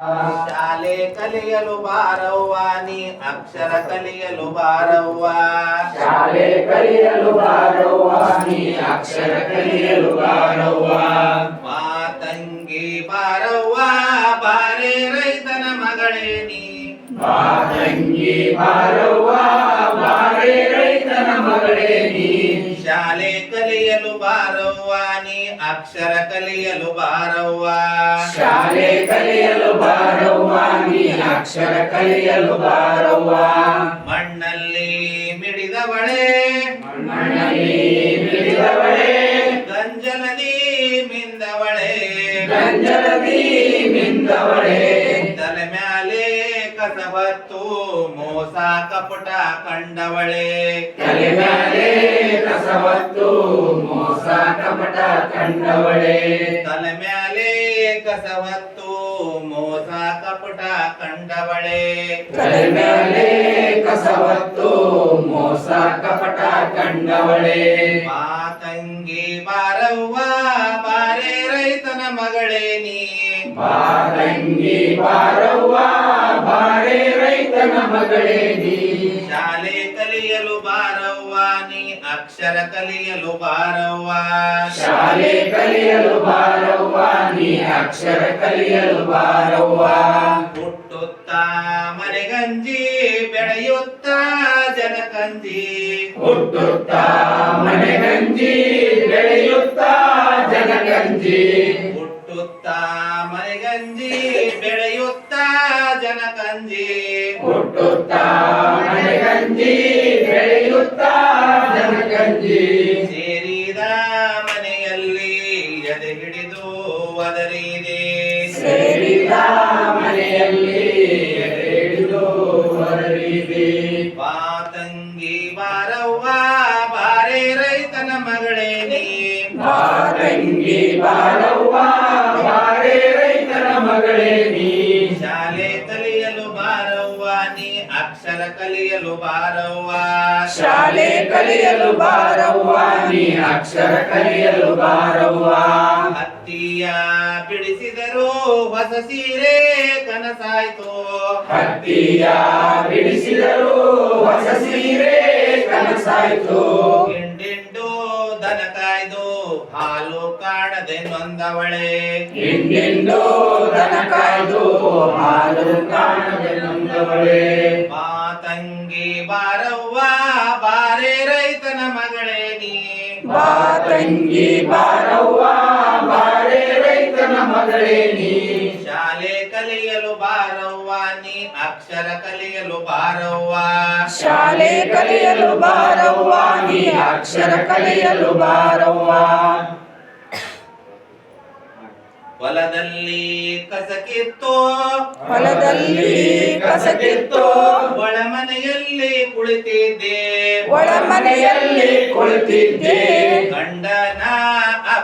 ಶಾಲೆ ಕಲಿಯಲು ಬಾರವ್ವ ನೀ ಅಕ್ಷರ ಕಲಿಯಲು ಬಾರವ್ವ. ಶಾಲೆ ಕಲಿಯಲು ಬಾರವ್ವ ನೀ ಅಕ್ಷರ ಕಲಿಯಲು ಬಾರವ್ವ. ಮಾತಂಗಿ ಬಾರವ್ವ ಬಾರೆ ರೈತನ ಮಗಳೇ ನೀ. ಬಾ ತಂಗಿ ಬಾರವ್ವ ಬಾರೆ ಶಾಲೆ ಕಲಿಯಲು ಬಾರವ್ವ ನೀ ಅಕ್ಷರ ಕಲಿಯಲು ಬಾರವ್ವ. ಶಾಲೆ ಕಲಿಯಲು ಬಾರವ್ವ ನೀ ಅಕ್ಷರ ಕಲಿಯಲು ಬಾರವ್ವ. ಮಣ್ಣಲ್ಲಿ ಮಿಡಿದವಳೆ. ಮಣ್ಣಲ್ಲಿ ಮಿಡಿದವಳೆ. ಗಂಜಲದಿ ಮಿಂದವಳೆ. ಗಂಜಲದಿ ಮಿಂದವಳೆ. ಕಸಬತ್ತು ಮೋಸ ಕಪಟ ಕಂಡವಳೆ. ತಲೆ ಮ್ಯಾಲೆ ಕಸವತ್ತು ಮೋಸ ಕಪಟ ಕಂಡವಳೆ. ತಲೆ ಮ್ಯಾಲೆ ಕಸವತ್ತು ಮೋಸ ಕಪಟ ಕಂಡವಳೆ. ತಲೆ ಮ್ಯಾಲೆ ಕಸವತ್ತು ಮೋಸ ಕಪಟ ಕಂಡವಳೆ. ಮಾತಂಗಿ ಬಾರವ್ವ ಬಾರೆ ರೈತನ ಮಗಳೇ ನೀ. ತಂಗಿ ಬಾರವ್ವ ಬಾರೆ ರೈತನ ಮಗಳೇ ನೀ ಶಾಲೆ ಕಲಿಯಲು ಬಾರವ್ವ ನೀ ಅಕ್ಷರ ಕಲಿಯಲು ಬಾರವ್ವ. ಶಾಲೆ ಕಲಿಯಲು ಬಾರವ್ವ ನೀ ಅಕ್ಷರ ಕಲಿಯಲು ಬಾರವ್ವ. ಹುಟ್ಟುತ್ತಾ ಮನೆಗಂಜಿ ಬೆಳೆಯುತ್ತಾ ಜನಕಂಜಿ ಹುಟ್ಟುತ್ತಾ ಮನೆಗಂಜಿ ಬೆಳೆಯುತ್ತಾ ಜನಗಂಜಿ ಹುಟ್ಟುತ್ತಾ ಮನೆಗಂಜಿ ಬೆಳೆಯುತ್ತಾ ಜನಕಂಜಿ ಗಂಜಿ ಮನೆಗಂಜಿ ಬೆಳೆಯುತ್ತಾ ಜನಗಂಜಿ ಸೇರಿದ ಮನೆಯಲ್ಲಿ ಎದೆ ಹಿಡಿದು ಒದರಿದೆ. ಸೇರಿದ ಮನೆಯಲ್ಲಿ ಎದೆ ಹಿಡಿದು ಹೊರಡಿದೆ ಪಾತಂಗಿ ಬಾರವ್ವ ಬಾರೆ ರೈತನ ಮಗಳೇ ನೀ ಬಾ ತಂಗಿ ಬಾರವ್ವ ಬಾರೆ ಶಾಲೆ ಕಲಿಯಲು ಬಾರವ್ವ ನೀ ಅಕ್ಷರ ಕಲಿಯಲು ಬಾರವ್ವ. ಶಾಲೆ ಕಲಿಯಲು ಬಾರವ್ವ ನೀ ಅಕ್ಷರ ಕಲಿಯಲು ಬಾರವ್ವ. ಹತ್ತಿಯ ಬಿಡಿಸಿದರು ಹೊಸ ಸೀರೆ ಕನಸಾಯ್ತು. ಹತ್ತಿಯ ಬಿಡಿಸಿದರು ಹೊಸ ಸೀರೆ ಕನಸಾಯ್ತು. ಹಾಲು ಕಾಣದೆ ನೊಂದವಳೆ. ಹಿಂದೆಂದೋ ದನ ಕಾಯ್ದು ಹಾಲು ಕಾಣದೆ ನೊಂದವಳೆ. ಮಾತಂಗಿ ಬಾರವ್ವ ಬಾರೆ ರೈತನ ಮಗಳೇ ನೀ. ಬಾ ತಂಗಿ ಬಾರವ್ವ ಬಾರೆ ರೈತನ ಮಗಳೇ ನೀ. ಕಲಿಯಲು ಬಾರವ್ವ ನೀ ಅಕ್ಷರ ಕಲಿಯಲು ಬಾರವ್ವ. ಶಾಲೆ ಕಲಿಯಲು ಬಾರವ್ವ ನೀ ಅಕ್ಷರ ಕಲಿಯಲು ಬಾರವ್ವ. ಹೊಲದಲ್ಲಿ ಕಸಕಿತ್ತು. ಹೊಲದಲ್ಲಿ ಕಸಕಿತ್ತು. ಒಳ ಮನೆಯಲ್ಲಿ ಕುಳಿತಿದ್ದೆ. ಒಳ ಮನೆಯಲ್ಲಿ ಕುಳಿತಿದ್ದೆ. ಗಂಡನ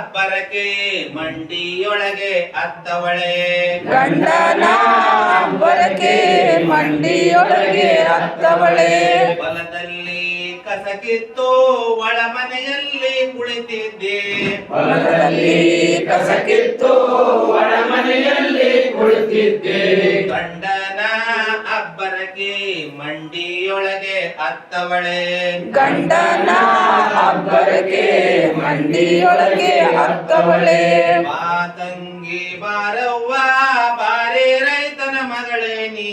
ಅಬ್ಬರಕ್ಕೆ ಮಂಡಿಯೊಳಗೆ ಅತ್ತವಳೆ. ಗಂಡನ ಅಬ್ಬರಕೆ ಮಂಡಿಯೊಳಗೆ ಅತ್ತವಳೆ. ಹೊಲದಲ್ಲಿ ಕಸಕಿತ್ತು ಒಳ ಮನೆಯಲ್ಲಿ ಕುಳಿತಿದ್ದೆ. ಹೊಲದಲ್ಲಿ ಕಸಕಿತ್ತು ಒಳ ಮನೆಯಲ್ಲಿ ಕುಳಿತಿದ್ದೆ. ಗಂಡನ ಅಬ್ಬರಕೆ ಮಂಡಿಯೊಳಗೆ ಅತ್ತವಳೆ. ಗಂಡನ ಅಬ್ಬರಗೆ ಮಂಡಿಯೊಳಗೆ ಅತ್ತವಳೆ ಬಾತಂಗಿ ಬಾರವ್ವ ಬಾರೆ ರೈತನ ಮಗಳೇ ನೀ.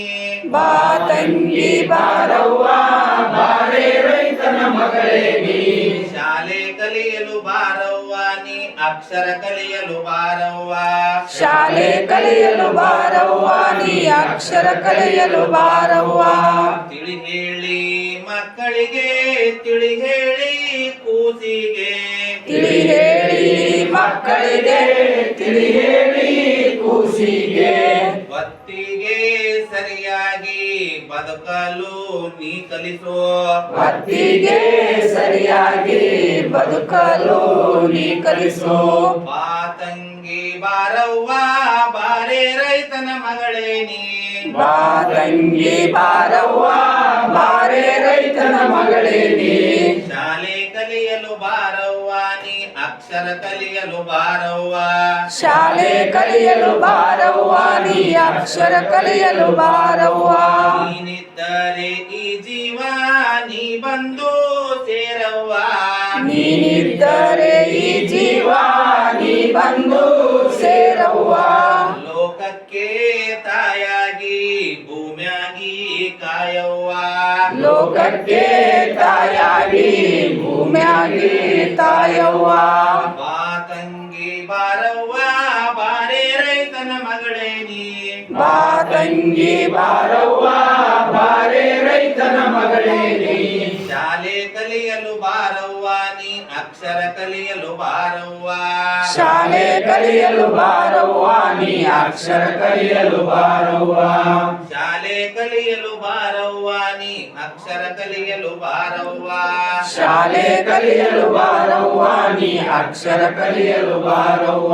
ಬಾತಂಗಿ ಬಾರವ್ವ ಬಾರೆ ರೈತನ ಮಗಳೇ ನೀ. ಶಾಲೆ ಕಲಿಯಲು ಬಾರವ್ವ ನೀ ಅಕ್ಷರ ಕಲಿಯಲು ಬಾರವ್ವ. ಶಾಲೆ ಕಲಿಯಲು ಬಾರವ್ವ ನೀ ಅಕ್ಷರ ಕಲಿಯಲು ಬಾರವ್ವ. ತಿಳಿ ಹೇಳಿ ಮಕ್ಕಳಿಗೆ ತಿಳಿ ಹೇಳಿ ಕೂಸಿಗೆ ತಿಳಿ ಹೇಳಿ ಮಕ್ಕಳಿಗೆ ತಿಳಿ ಹೇಳಿ ಖುಷಿಗೆ ಒತ್ತಿಗೆ ಸರಿಯಾಗಿ ಬದುಕಲು ನೀ ಕಲಿಸೋ. ಹೊತ್ತಿಗೆ ಸರಿಯಾಗಿ ಬದುಕಲು ನೀ ಕಲಿಸೋ. ಬಾತಂಗಿ ಬಾರವ್ವ ಬಾರೆ ರೈತನ ಮಗಳೇ ನೀ. ಬಾ ತಂಗಿ ಬಾರವ್ವ ಬಾರೆ ರೈತನ ಮಗಳೇ ನೀ. ಅಕ್ಷರ ಕಲಿಯಲು ಬಾರವ್ವ. ಶಾಲೆ ಕಲಿಯಲು ಬಾರವ್ವ ನೀ ಅಕ್ಷರ ಕಲಿಯಲು ಬಾರವ್ವ. ನೀನಿದ್ದರೆ ಈ ಜೀವ ನೀ ಬಂದು ಸೇರವ್ವ. ನೀನಿದ್ದರೆ ಈ ಜೀವ ನೀ ಬಂದು ಸೇರವ್ವ. ಲೋಕಕ್ಕೆ ತಾಯಾಗಿ ಭೂಮಿಯಾಗಿ ಕಾಯವ್ವ. ಲೋಕಕ್ಕೆ ತಾಯಾಗಿ ಭೂಮ್ಯಾಗಿ ತಾಯವ್ವ. ಬಾತಂಗಿ ಬಾರವ್ವ ಬಾರೆ ರೈತನ ಮಗಳೇ ನೀ ಬಾತಂಗಿ ಬಾರವ್ವ ಬಾರೆ ರೈತನ ಮಗಳೇ ನೀ ಶಾಲೆ ಕಲಿಯಲು ಬಾರವ್ವ ನೀ ಅಕ್ಷರ ಕಲಿಯಲು ಬಾರವ್ವ. ಶಾಲೆ ಕಲಿಯಲು ಬಾರವ್ವ ನೀ ಅಕ್ಷರ ಕಲಿಯಲು ಬಾರವ್ವ. ಶಾಲೆ ಕಲಿಯಲು ಬಾರವ್ವ ನೀ ಅಕ್ಷರ ಕಲಿಯಲು ಬಾರವ್ವ. ಶಾಲೆ ಕಲಿಯಲು ಬಾರವ್ವ ನೀ ಅಕ್ಷರ ಕಲಿಯಲು ಬಾರವ್ವ.